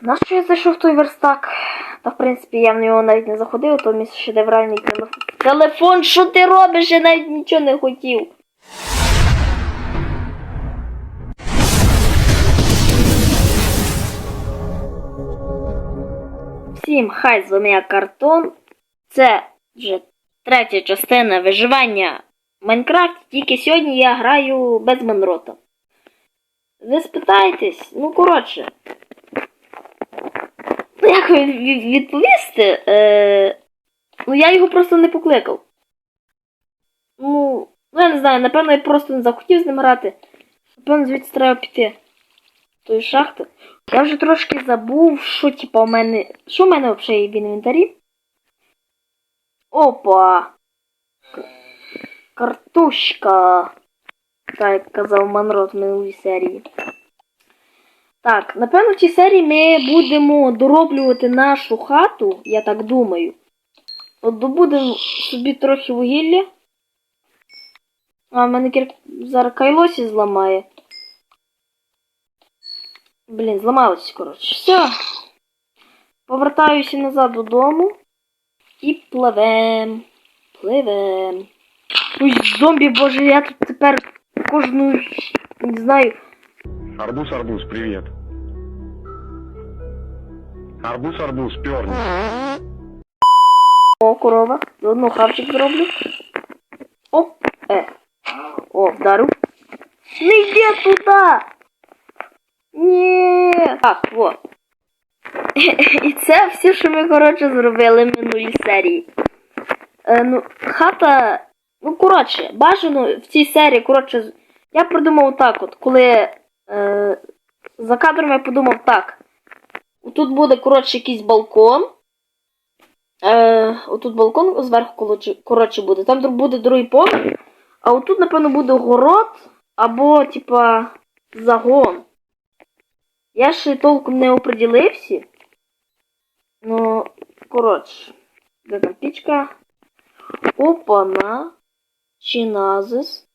Нащо я зайшов той верстак? Та в принципі я в нього навіть не заходив, то мій шедевральний телефон. Телефон, що ти робиш? Я навіть нічого не хотів. Всім хай з вами я картон. Це вже третя частина виживання в Майнкрафті, тільки сьогодні я граю без Монрота. Ви спитаєтесь, ну коротше. Ну, як від- від- відповісти? Е, ну, я його просто не покликав. Ну, ну, я не знаю, напевно, я просто не захотів з ним грати. Напевно, звідси треба піти. Тої шахти. Я вже трошки забув, що типа у мене. Що в мене взагалі в інвентарі? Опа! Картошка. Так, казав Манрот в минулій серії. Так, напевно, в цій серії ми будемо дороблювати нашу хату, я так думаю. От добудемо собі трохи вугілля. А, в мене кір... зараз кайлосі зламає. Блін, зламалось, коротше. Все. Повертаюся назад додому. І пливем. Пливем. Ой, зомбі, боже, я тут тепер кожну, не знаю, Арбуз, арбуз, привет. Арбуз, арбуз, перни. О, корова. Заодно хавчик зроблю. Оп, е. О, вдарив. Не йди туди! Ні. Так, во. І це все, що ми, коротше, зробили в минулій серії. Е, ну, хата. Ну, коротше, бажано в цій серії, коротше, я придумав так от, коли е, за кадром я подумав так. Тут буде, коротше, якийсь балкон. Е, отут балкон зверху коротше, буде. Там буде другий поверх. А отут, напевно, буде город або, типа, загон. Я ще толком не оприділився. Ну, коротше, де там пічка? Опана. Чиназис.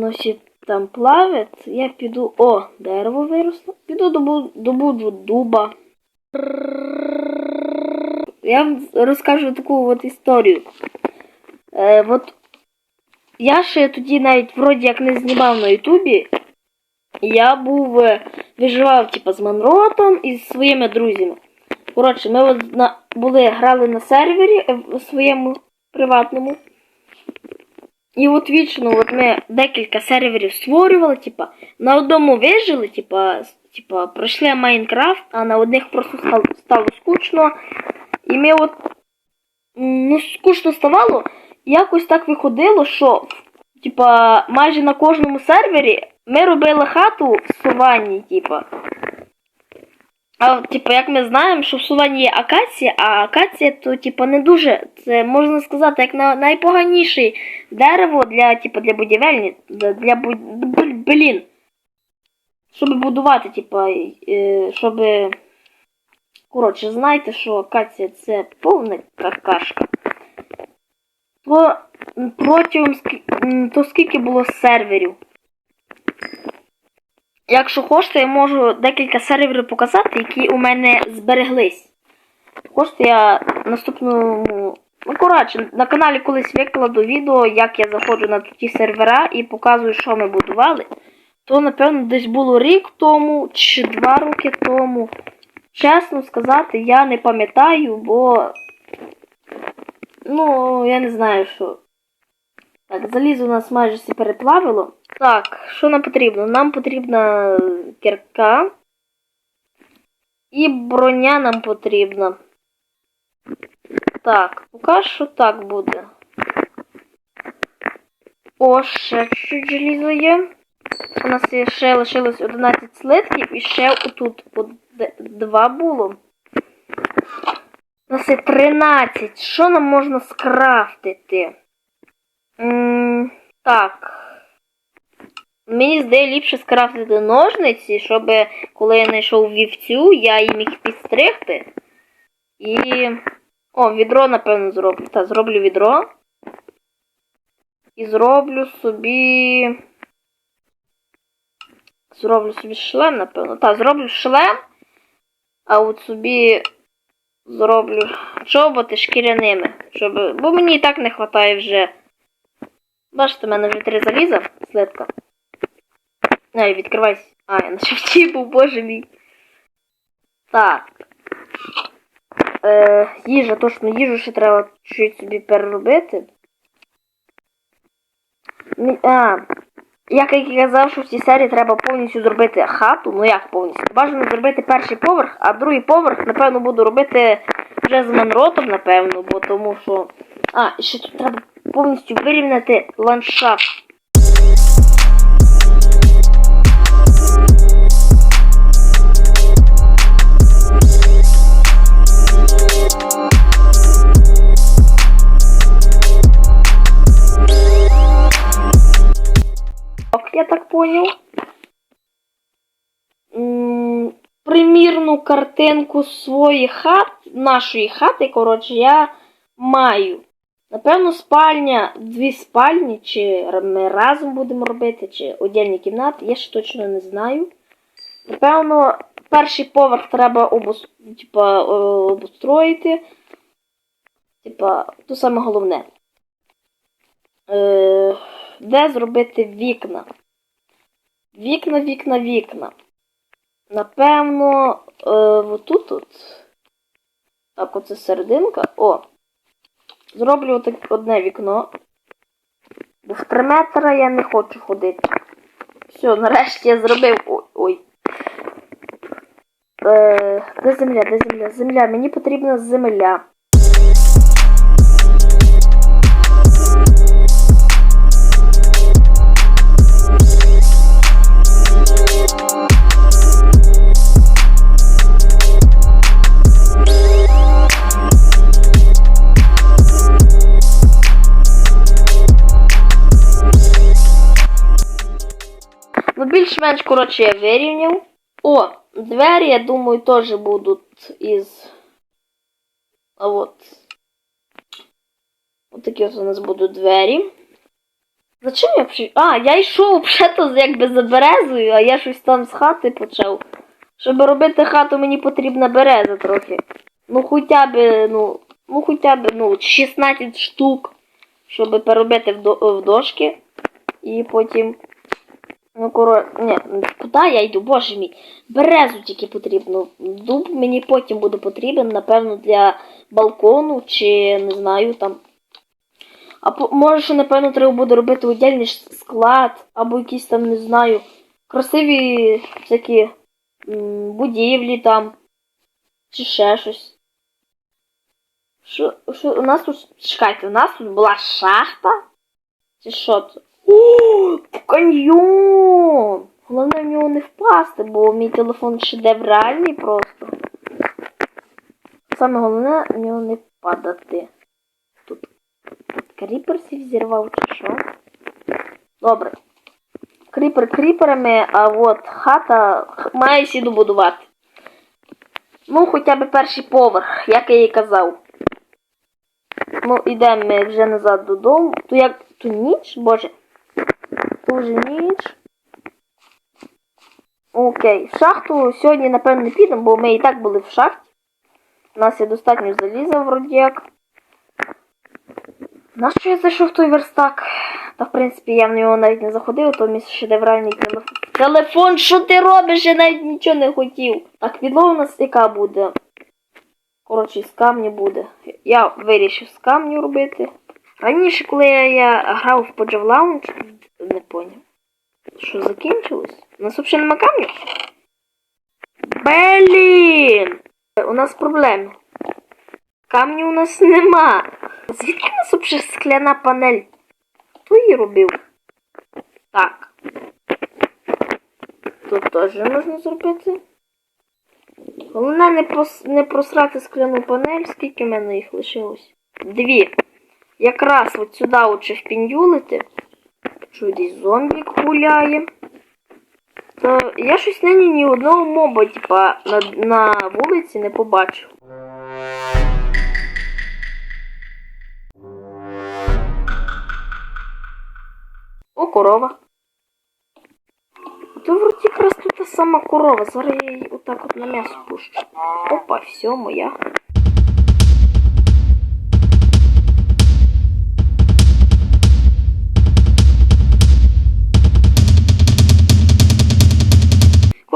Воно всі там плавить, я піду. О, дерево виросло. Піду добу, добуджу дуба. Я вам розкажу таку от історію. Е, от я ще тоді навіть вроді як не знімав на Ютубі. Я був е, виживав типа з Манротом і зі своїми друзями. Коротше, ми от були грали на сервері е, в своєму приватному. І от вічно, от ми декілька серверів створювали, типа, на одному вижили, типа, типа, пройшли Майнкрафт, а на одних просто стало, стало скучно. І ми от ну, скучно ставало, якось так виходило, що типа, майже на кожному сервері ми робили хату в суванні, типа. А типу, як ми знаємо, що в суванні є акація, а акація то, типу, не дуже, це можна сказати, як на найпоганіше дерево для, типу, для будівельні, для, для блін. Щоб будувати, типу, е, щоб. Коротше, знаєте, що акація це повна какашка. То протягом то скільки було серверів? Якщо хочете, я можу декілька серверів показати, які у мене збереглись. Хочете, я наступному. Ну, коротше, на каналі колись викладу відео, як я заходжу на ті сервера і показую, що ми будували. То, напевно, десь було рік тому чи два роки тому. Чесно сказати, я не пам'ятаю, бо. Ну, я не знаю, що. Так, залізо у нас майже всі переплавило. Так, що нам потрібно? Нам потрібна кірка. І броня нам потрібна. Так, поки що так буде. О, ще чуть желізо є. У нас є ще лишилось 11 слитків і ще отут от д- два було. У нас є 13. Що нам можна скрафтити? М, так. Мені здається, ліпше скрафтити ножниці, щоб коли я знайшов вівцю, я її міг підстригти. І. О, відро, напевно, зроблю. Та, зроблю відро. І зроблю собі. Зроблю собі шлем, напевно. Так, зроблю шлем. А от собі зроблю чоботи шкіряними. Щоб... Бо мені і так не вистачає вже. Бачите, в мене вже три заліза, слитка. Ай, відкривайся. А, я на шифті був, боже мій. Так. Е, їжа, точно, їжу ще треба чуть собі переробити. А, як я казав, що в цій серії треба повністю зробити хату. Ну як повністю? Бажано зробити перший поверх, а другий поверх, напевно, буду робити вже з манротом, напевно, бо тому що. А, ще тут треба повністю вирівняти ландшафт. Понял. Примірну картинку своєї хат, нашої хати, коротше, я маю. Напевно, спальня, дві спальні, чи ми разом будемо робити, чи отдільні кімнати, я ще точно не знаю. Напевно, перший поверх треба обустроїти. Типа, то саме головне. Е, де зробити вікна? Вікна, вікна, вікна. Напевно, е, отут от. Так, оце серединка. О. Зроблю отак одне вікно. 3 метра я не хочу ходити. Все, нарешті я зробив. Ой. ой. Е, де земля, де земля? Земля, мені потрібна земля. Більш-менш, коротше, я вирівняв. О, двері, я думаю, теж будуть із. А от. От такі ось у нас будуть двері. Зачем я взагалі? А, я йшов взагалі якби за березою, а я щось там з хати почав. Щоб робити хату, мені потрібна береза трохи. Ну, хоча б, ну, ну, хоча б, ну, 16 штук, щоб переробити в, до, в дошки. І потім. Ну, коро... Ні, куди я йду, боже мій. Березу тільки потрібно. Дуб мені потім буде потрібен, напевно, для балкону чи не знаю там. А по- може, ще, напевно, треба буде робити віддільний склад, або якісь там, не знаю, красиві всякі будівлі там. Чи ще щось. Що, що у нас тут. Чекайте, у нас тут була шахта? Чи що це? О, каньйон! Не впасти, бо мій телефон шедевральний просто. Саме головне в нього не падати. Тут, кріперсів зірвав чи що? Добре. Кріпер кріперами, а от хата має сі добудувати. Ну, хоча б перший поверх, як я і казав. Ну, йдемо ми вже назад додому. То як то ніч, боже. То вже ніч. Окей, в шахту сьогодні, напевно, не підемо, бо ми і так були в шахті. У нас є достатньо заліза вроді як. Нащо я зайшов той верстак? Та в принципі я в нього навіть не заходив, то мій шедевральний телефон. Телефон, що ти робиш? Я навіть нічого не хотів. Так, підлога у нас яка буде? Коротше, з камню буде. Я вирішив з камню робити. Раніше, коли я, я грав в Podge Lounge, не поняв. Що закінчилось? У нас взагалі нема камню? Блін! У нас проблеми. Камню у нас нема. Звідки у нас взагалі скляна панель? Хто її робив? Так. Тут теж можна зробити. Головне не, прос... не просрати скляну панель, скільки в мене їх лишилось. Дві. Якраз от сюди от впіндюлити. Що десь зомбік гуляє. То я щось нині ні одного моба, типа, на, на вулиці не побачив. О, корова. То вроді якраз тут та сама корова. Зараз я її отак от на м'ясо пущу. Опа, все, моя.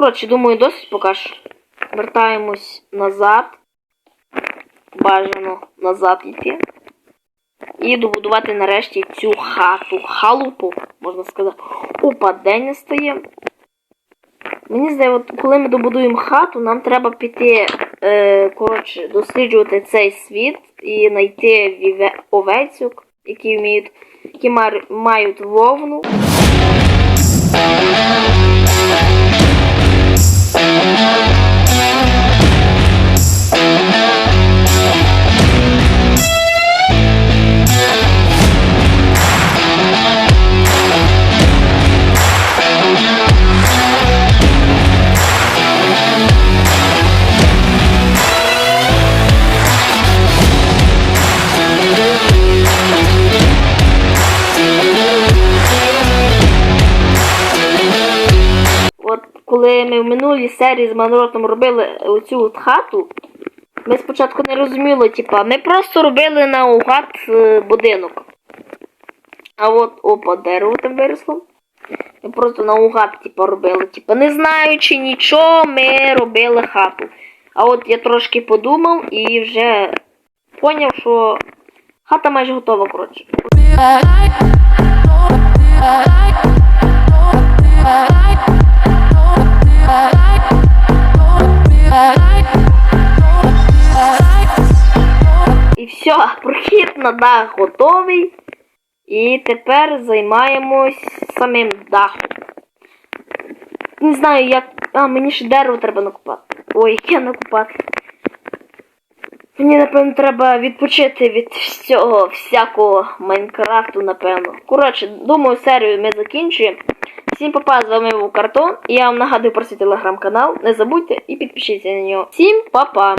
Коротше, думаю, досить поки що. Вертаємось назад. Бажано назад йти. І добудувати нарешті цю хату. Халупу, можна сказати. Опа, день настає. Мені здається, коли ми добудуємо хату, нам треба піти, е, коротше, досліджувати цей світ і знайти віве- овецюк, які вміють, які мають вовну. От коли ми в минулій серії з Манротом робили оцю от хату, ми спочатку не розуміли, типа, ми просто робили наугад е, будинок. А от опа, дерево там виросло. Ми просто наугад, типа, робили. Типа, не знаючи нічого, ми робили хату. А от я трошки подумав і вже поняв, що хата майже готова, коротше. І все, прохід на дах готовий. І тепер займаємось самим дахом. Не знаю, як. А, мені ще дерево треба накопати. Ой, яке накопати. Мені, напевно, треба відпочити від всього всякого Майнкрафту, напевно. Коротше, думаю, серію ми закінчуємо. Всім папа, з вами був Картон. Я вам нагадую про свій телеграм-канал. Не забудьте і підпишіться на нього. Всім па-па!